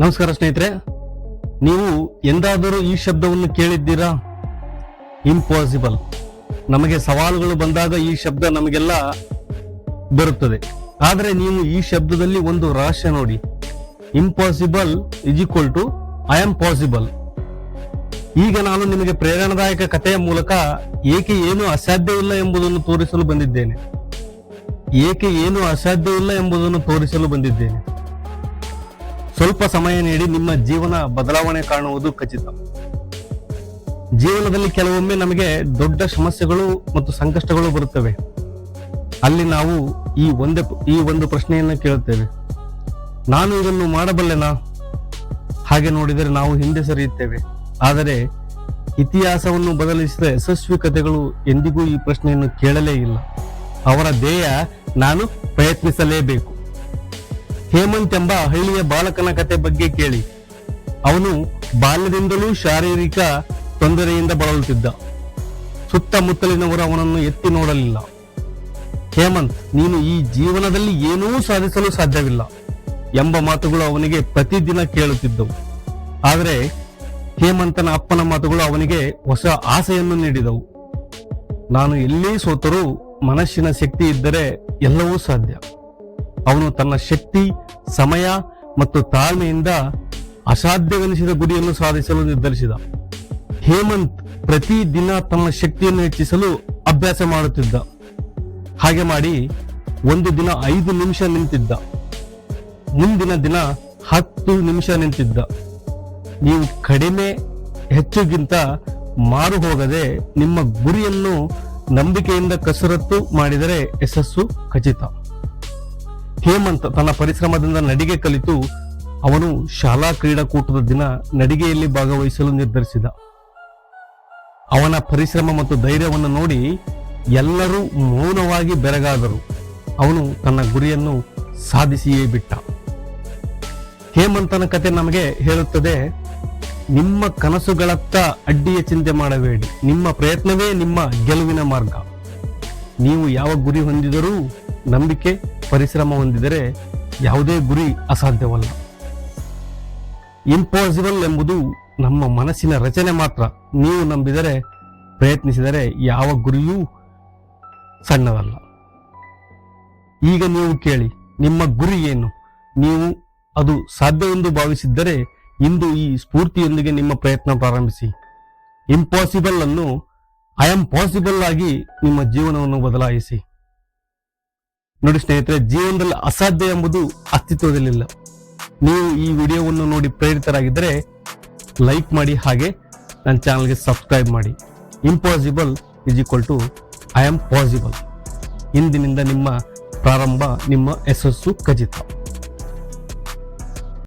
ನಮಸ್ಕಾರ ಸ್ನೇಹಿತರೆ, ನೀವು ಎಂದಾದರೂ ಈ ಶಬ್ದವನ್ನು ಕೇಳಿದ್ದೀರಾ? ಇಂಪಾಸಿಬಲ್ ನಮಗೆ ಸವಾಲುಗಳು ಬಂದಾಗ ಈ ಶಬ್ದ ನಮಗೆಲ್ಲ ಬರುತ್ತದೆ. ಆದರೆ ನೀವು ಈ ಶಬ್ದದಲ್ಲಿ ಒಂದು ರಹಸ್ಯ ನೋಡಿ. Impossible is equal to I am possible ಈಗ ನಾನು ನಿಮಗೆ ಪ್ರೇರಣಾದಾಯಕ ಕಥೆಯ ಮೂಲಕ ಏಕೆ ಏನು ಅಸಾಧ್ಯವಿಲ್ಲ ಎಂಬುದನ್ನು ತೋರಿಸಲು ಬಂದಿದ್ದೇನೆ. ಏಕೆ ಏನು ಅಸಾಧ್ಯವಿಲ್ಲ ಎಂಬುದನ್ನು ತೋರಿಸಲು ಬಂದಿದ್ದೇನೆ. ಸ್ವಲ್ಪ ಸಮಯ ನೀಡಿ ನಿಮ್ಮ ಜೀವನ ಬದಲಾವಣೆ ಕಾಣುವುದು ಖಚಿತ. ಜೀವನದಲ್ಲಿ ಕೆಲವೊಮ್ಮೆ ನಮಗೆ ದೊಡ್ಡ ಸಮಸ್ಯೆಗಳು ಮತ್ತು ಸಂಕಷ್ಟಗಳು ಬರುತ್ತವೆ. ಅಲ್ಲಿ ನಾವು ಈ ಒಂದೇ ಈ ಒಂದು ಪ್ರಶ್ನೆಯನ್ನು ಕೇಳುತ್ತೇವೆ. ನಾನು ಇದನ್ನು ಮಾಡಬಲ್ಲೆನಾ? ಹಾಗೆ ನೋಡಿದರೆ ನಾವು ಹಿಂದೆ ಸರಿಯುತ್ತೇವೆ. ಆದರೆ ಇತಿಹಾಸವನ್ನು ಬದಲಿಸಿದ ಯಶಸ್ವಿ ಕಥೆಗಳು ಎಂದಿಗೂ ಈ ಪ್ರಶ್ನೆಯನ್ನು ಕೇಳಲೇ ಇಲ್ಲ. ಅವರ ಧ್ಯೇಯ ನಾನು ಪ್ರಯತ್ನಿಸಲೇಬೇಕು. ಹೇಮಂತ್ ಎಂಬ ಹಳ್ಳಿಯ ಬಾಲಕನ ಕತೆ ಬಗ್ಗೆ ಕೇಳಿ. ಅವನು ಬಾಲ್ಯದಿಂದಲೂ ಶಾರೀರಿಕ ತೊಂದರೆಯಿಂದ ಬಳಲುತ್ತಿದ್ದ. ಸುತ್ತಮುತ್ತಲಿನವರು ಅವನನ್ನು ಎತ್ತಿ ನೋಡಲಿಲ್ಲ. ಹೇಮಂತ್, ನೀನು ಈ ಜೀವನದಲ್ಲಿ ಏನೂ ಸಾಧಿಸಲು ಸಾಧ್ಯವಿಲ್ಲ ಎಂಬ ಮಾತುಗಳು ಅವನಿಗೆ ಪ್ರತಿದಿನ ಕೇಳುತ್ತಿದ್ದವು. ಆದರೆ ಹೇಮಂತನ ಅಪ್ಪನ ಮಾತುಗಳು ಅವನಿಗೆ ಹೊಸ ಆಸೆಯನ್ನು ನೀಡಿದವು. ನಾನು ಎಲ್ಲಿ ಸೋತರೂ ಮನಸ್ಸಿನ ಶಕ್ತಿ ಇದ್ದರೆ ಎಲ್ಲವೂ ಸಾಧ್ಯ. ಅವನು ತನ್ನ ಶಕ್ತಿ, ಸಮಯ ಮತ್ತು ತಾಳ್ಮೆಯಿಂದ ಅಸಾಧ್ಯವೆನಿಸಿದ ಗುರಿಯನ್ನು ಸಾಧಿಸಲು ನಿರ್ಧರಿಸಿದ. ಹೇಮಂತ್ ಪ್ರತಿ ದಿನ ತನ್ನ ಶಕ್ತಿಯನ್ನು ಹೆಚ್ಚಿಸಲು ಅಭ್ಯಾಸ ಮಾಡುತ್ತಿದ್ದ. ಹಾಗೆ ಮಾಡಿ ಒಂದು ದಿನ ಐದು ನಿಮಿಷ ನಿಂತಿದ್ದ. ಮುಂದಿನ ದಿನ ಹತ್ತು ನಿಮಿಷ ನಿಂತಿದ್ದ. ನೀವು ಕಡಿಮೆ ಹೆಚ್ಚುಗಿಂತ ಮಾರು ಹೋಗದೆ ನಿಮ್ಮ ಗುರಿಯನ್ನು ನಂಬಿಕೆಯಿಂದ ಕಸರತ್ತು ಮಾಡಿದರೆ ಯಶಸ್ಸು ಖಚಿತ. ಹೇಮಂತ್ ತನ್ನ ಪರಿಶ್ರಮದಿಂದ ನಡಿಗೆ ಕಲಿತು ಅವನು ಶಾಲಾ ಕ್ರೀಡಾಕೂಟದ ದಿನ ನಡಿಗೆಯಲ್ಲಿ ಭಾಗವಹಿಸಲು ನಿರ್ಧರಿಸಿದ. ಅವನ ಪರಿಶ್ರಮ ಮತ್ತು ಧೈರ್ಯವನ್ನು ನೋಡಿ ಎಲ್ಲರೂ ಮೌನವಾಗಿ ಬೆರಗಾದರು. ಅವನು ತನ್ನ ಗುರಿಯನ್ನು ಸಾಧಿಸಿಯೇ ಬಿಟ್ಟ. ಹೇಮಂತನ ಕತೆ ನಮಗೆ ಹೇಳುತ್ತದೆ, ನಿಮ್ಮ ಕನಸುಗಳತ್ತ ಅಡ್ಡಿಯ ಚಿಂತೆ ಮಾಡಬೇಡಿ. ನಿಮ್ಮ ಪ್ರಯತ್ನವೇ ನಿಮ್ಮ ಗೆಲುವಿನ ಮಾರ್ಗ. ನೀವು ಯಾವ ಗುರಿ ಹೊಂದಿದರೂ ನಂಬಿಕೆ ಪರಿಶ್ರಮ ಹೊಂದಿದರೆ ಯಾವುದೇ ಗುರಿ ಅಸಾಧ್ಯವಲ್ಲ. ಇಂಪಾಸಿಬಲ್ ಎಂಬುದು ನಮ್ಮ ಮನಸ್ಸಿನ ರಚನೆ ಮಾತ್ರ. ನೀವು ನಂಬಿದರೆ, ಪ್ರಯತ್ನಿಸಿದರೆ ಯಾವ ಗುರಿಯೂ ಸಣ್ಣದಲ್ಲ. ಈಗ ನೀವು ಕೇಳಿ, ನಿಮ್ಮ ಗುರಿ ಏನು? ನೀವು ಅದು ಸಾಧ್ಯವೆಂದು ಭಾವಿಸಿದ್ದರೆ ಇಂದು ಈ ಸ್ಫೂರ್ತಿಯೊಂದಿಗೆ ನಿಮ್ಮ ಪ್ರಯತ್ನ ಪ್ರಾರಂಭಿಸಿ. ಇಂಪಾಸಿಬಲ್ ಅನ್ನು ಐ ಆಮ್ ಪಾಸಿಬಲ್ ಆಗಿ ನಿಮ್ಮ ಜೀವನವನ್ನು ಬದಲಾಯಿಸಿ. ನೋಡಿ ಸ್ನೇಹಿತರೆ, ಜೀವನದಲ್ಲಿ ಅಸಾಧ್ಯ ಎಂಬುದು ಅಸ್ತಿತ್ವದಲ್ಲಿಲ್ಲ ನೀವು ಈ ವಿಡಿಯೋವನ್ನು ನೋಡಿ ಪ್ರೇರಿತರಾಗಿದ್ದರೆ ಲೈಕ್ ಮಾಡಿ ಹಾಗೆ ನನ್ನ ಚಾನಲ್ಗೆ ಸಬ್ಸ್ಕ್ರೈಬ್ ಮಾಡಿ. Impossible is equal to I am possible ಇಂದಿನಿಂದ ನಿಮ್ಮ ಪ್ರಾರಂಭ ನಿಮ್ಮ ಯಶಸ್ಸು ಖಚಿತ.